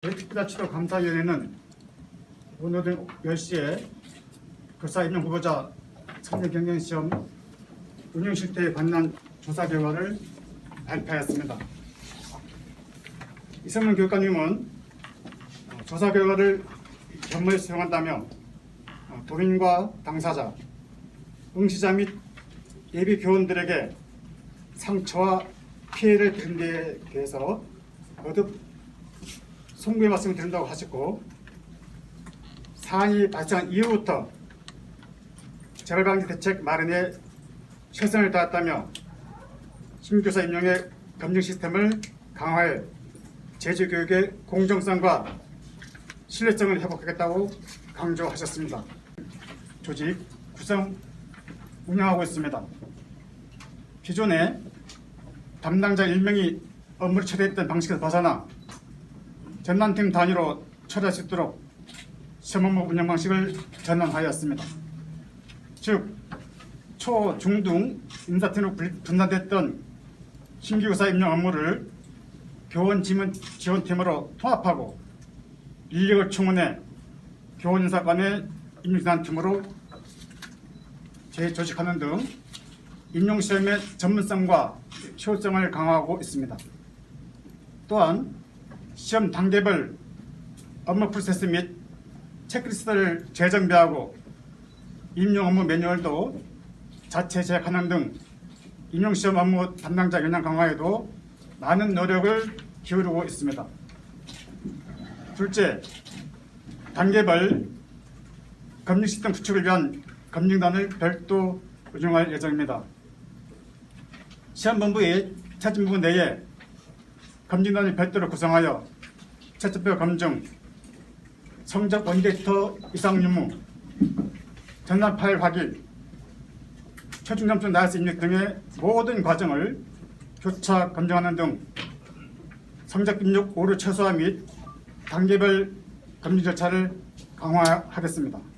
특별자치도 감사위원회는 오늘 오전 10시에 교사 임용 후보자 참여 경영 시험 운영 실태에 관한 조사 결과를 발표하였습니다. 이성문 교육감님은 어, 조사 결과를 현무에 수용한다며 어, 도민과 당사자, 응시자 및 예비 교원들에게 상처와 피해를 드린 데에 대해서 거듭 송구의 말씀을 드린다고 하셨고 사안이 발생한 이후부터 재발방지 대책 마련에 최선을 다했다며 신교사 임용의 검증 시스템을 강화해 제주교육의 공정성과 신뢰성을 회복하겠다고 강조하셨습니다. 조직 구성 운영하고 있습니다. 기존에 담당자 1명이 업무를 처리했던 방식에서 벗어나 전담팀 단위로 처리할 수 있도록 업무 운영 방식을 전환하였습니다. 즉, 초, 중 등 인사팀으로 분- 분산됐던 신규교사 임용 업무를 교원 지원, 지원팀으로 통합하고 인력을 충원해 교원 인사 간의 임용진단팀으로 재조직하는 등 임용시험의 전문성과 효율성을 강화하고 있습니다. 또한 시험 단계별 업무 프로세스 및 체크리스트를 재정비하고 임용 업무 매뉴얼도 자체 제작하는 등 임용 시험 업무 담당자 역량 강화에도 많은 노력을 기울이고 있습니다. 둘째, 단계별 검증 시스템 구축을 위한 검증단을 별도 운영할 예정입니다. 시험본부의 차진부 내에 검증단을 별도로 구성하여 채점표 검증, 성적 원데이터 이상 유무, 전산 파일 확인, 최종 점수 나이스 입력 등의 모든 과정을 교차 검증하는 등 성적 입력 오류 최소화 및 단계별 검증 절차를 강화하겠습니다.